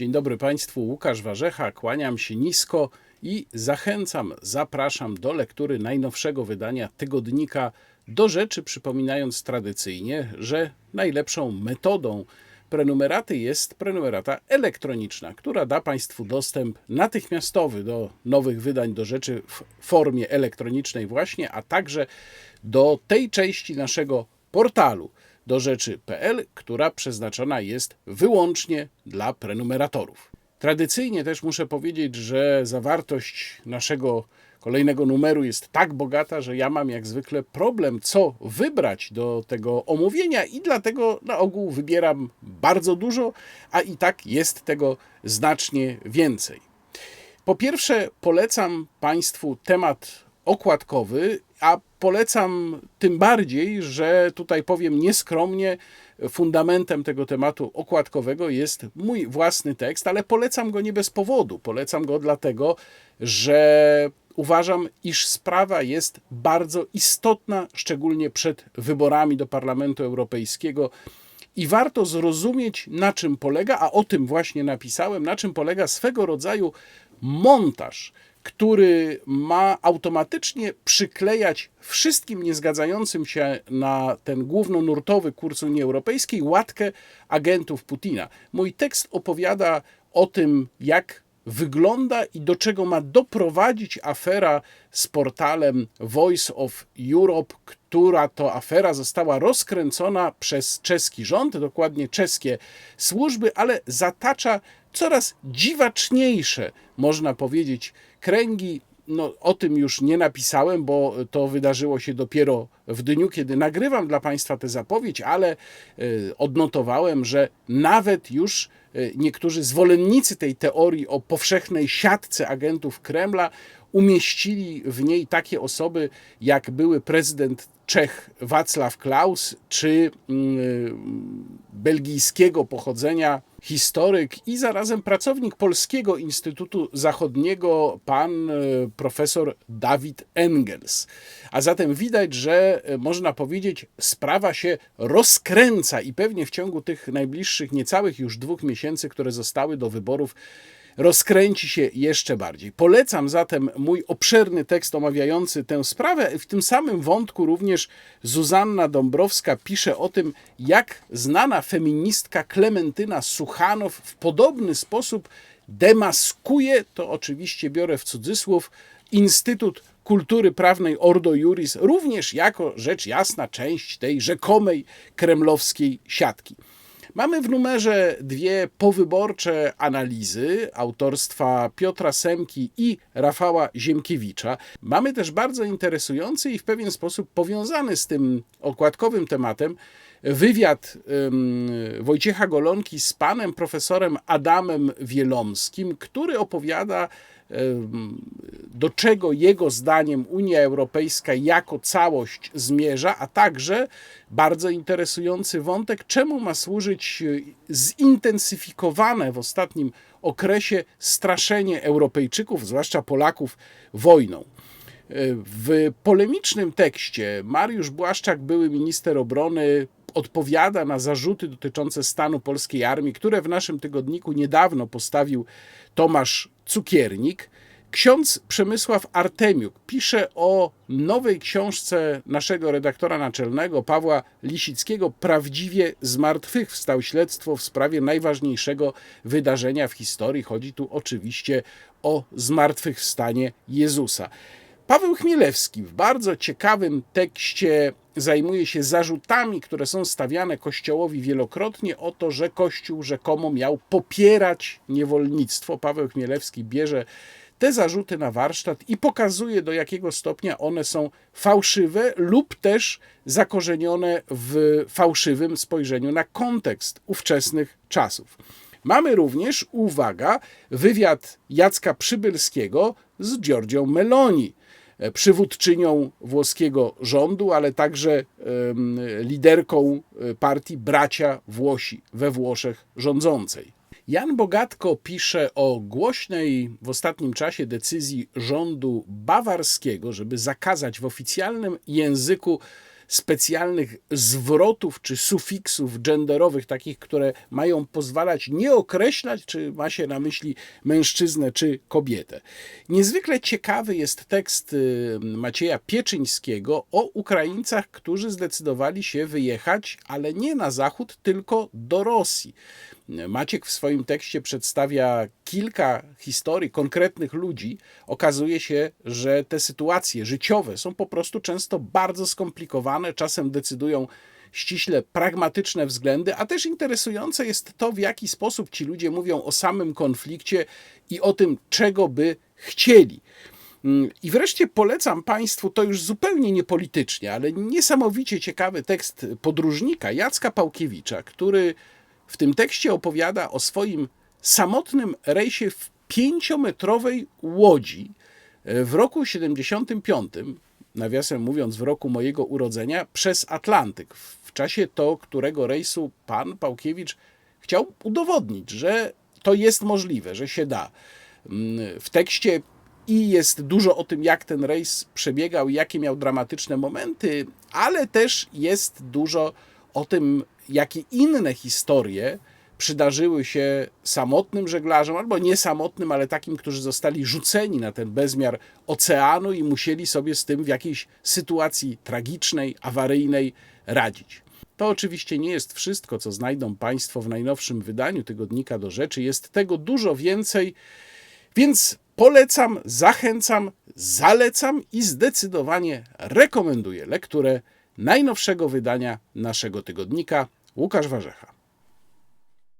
Dzień dobry Państwu, Łukasz Warzecha, kłaniam się nisko i zachęcam, zapraszam do lektury najnowszego wydania tygodnika do rzeczy, przypominając tradycyjnie, że najlepszą metodą prenumeraty jest prenumerata elektroniczna, która da Państwu dostęp natychmiastowy do nowych wydań do rzeczy w formie elektronicznej właśnie, a także do tej części naszego portalu do rzeczy.pl, która przeznaczona jest wyłącznie dla prenumeratorów. Tradycyjnie też muszę powiedzieć, że zawartość naszego kolejnego numeru jest tak bogata, że ja mam jak zwykle problem, co wybrać do tego omówienia, i dlatego na ogół wybieram bardzo dużo, a i tak jest tego znacznie więcej. Po pierwsze, polecam Państwu temat okładkowy, a polecam tym bardziej, że tutaj powiem nieskromnie, fundamentem tego tematu okładkowego jest mój własny tekst, ale polecam go nie bez powodu. Polecam go dlatego, że uważam, iż sprawa jest bardzo istotna, szczególnie przed wyborami do Parlamentu Europejskiego. I warto zrozumieć, na czym polega, a o tym właśnie napisałem, na czym polega swego rodzaju montaż który ma automatycznie przyklejać wszystkim niezgadzającym się na ten głównonurtowy kurs Unii Europejskiej łatkę agentów Putina. Mój tekst opowiada o tym, jak wygląda i do czego ma doprowadzić afera z portalem Voice of Europe, która to afera została rozkręcona przez czeski rząd, dokładnie czeskie służby, ale zatacza coraz dziwaczniejsze, można powiedzieć, kręgi. No, o tym już nie napisałem, bo to wydarzyło się dopiero w dniu, kiedy nagrywam dla Państwa tę zapowiedź, ale y, odnotowałem, że nawet już y, niektórzy zwolennicy tej teorii o powszechnej siatce agentów Kremla umieścili w niej takie osoby, jak były prezydent Czech Wacław Klaus, czy mm, belgijskiego pochodzenia historyk i zarazem pracownik Polskiego Instytutu Zachodniego, pan e, profesor Dawid Engels. A zatem widać, że e, można powiedzieć, sprawa się rozkręca i pewnie w ciągu tych najbliższych niecałych już dwóch miesięcy, które zostały do wyborów, rozkręci się jeszcze bardziej. Polecam zatem mój obszerny tekst omawiający tę sprawę. W tym samym wątku również Zuzanna Dąbrowska pisze o tym, jak znana feministka Klementyna Suchanow w podobny sposób demaskuje, to oczywiście biorę w cudzysłów, Instytut Kultury Prawnej Ordo Juris, również jako rzecz jasna część tej rzekomej kremlowskiej siatki. Mamy w numerze dwie powyborcze analizy autorstwa Piotra Semki i Rafała Ziemkiewicza. Mamy też bardzo interesujący i w pewien sposób powiązany z tym okładkowym tematem wywiad Wojciecha Golonki z panem profesorem Adamem Wielomskim, który opowiada do czego jego zdaniem Unia Europejska jako całość zmierza, a także bardzo interesujący wątek, czemu ma służyć e, zintensyfikowane w ostatnim okresie straszenie Europejczyków, zwłaszcza Polaków, wojną. E, w polemicznym tekście Mariusz Błaszczak, były minister obrony, odpowiada na zarzuty dotyczące stanu polskiej armii, które w naszym tygodniku niedawno postawił Tomasz Cukiernik. Ksiądz Przemysław Artemiuk pisze o nowej książce naszego redaktora naczelnego Pawła Lisickiego. Prawdziwie zmartwychwstał śledztwo w sprawie najważniejszego wydarzenia w historii. Chodzi tu oczywiście o zmartwychwstanie Jezusa. Paweł Chmielewski w bardzo ciekawym tekście zajmuje się zarzutami, które są stawiane Kościołowi wielokrotnie o to, że Kościół rzekomo miał popierać niewolnictwo. Paweł Chmielewski bierze te zarzuty na warsztat i pokazuje, do jakiego stopnia one są fałszywe lub też zakorzenione w fałszywym spojrzeniu na kontekst ówczesnych czasów. Mamy również, uwaga, wywiad Jacka Przybylskiego z Giorgią Meloni, przywódczynią włoskiego rządu, ale także liderką e, partii Bracia Włosi we Włoszech rządzącej. Jan Bogatko pisze o głośnej w ostatnim czasie decyzji rządu bawarskiego, żeby zakazać w oficjalnym języku specjalnych zwrotów czy sufiksów genderowych, takich, które mają pozwalać nie określać, czy ma się na myśli mężczyznę czy kobietę. Niezwykle ciekawy jest tekst y, Macieja Pieczyńskiego o Ukraińcach, którzy zdecydowali się wyjechać, ale nie na zachód, tylko do Rosji. Maciek w swoim tekście przedstawia kilka historii konkretnych ludzi. Okazuje się, że te sytuacje życiowe są po prostu często bardzo skomplikowane, czasem decydują ściśle pragmatyczne względy, a też interesujące jest to, w jaki sposób ci ludzie mówią o samym konflikcie i o tym, czego by chcieli. I wreszcie polecam Państwu, to już zupełnie niepolitycznie, ale niesamowicie ciekawy tekst podróżnika Jacka Pałkiewicza, który w tym tekście opowiada o swoim samotnym rejsie w pięciometrowej łodzi e, w roku 75, nawiasem mówiąc w roku mojego urodzenia, przez Atlantyk. W czasie to, którego rejsu pan Pałkiewicz chciał udowodnić, że to jest możliwe, że się da. Mm, W tekście i jest dużo o tym, jak ten rejs przebiegał, jakie miał dramatyczne momenty, ale też jest dużo o tym, jakie inne historie przydarzyły się samotnym żeglarzom, albo nie samotnym, ale takim, którzy zostali rzuceni na ten bezmiar oceanu i musieli sobie z tym w jakiejś sytuacji tragicznej, awaryjnej radzić. To oczywiście nie jest wszystko, co znajdą Państwo w najnowszym wydaniu tygodnika do rzeczy. Jest tego dużo więcej, więc polecam, zachęcam, zalecam i zdecydowanie rekomenduję lekturę najnowszego wydania naszego tygodnika. Łukasz Warzecha.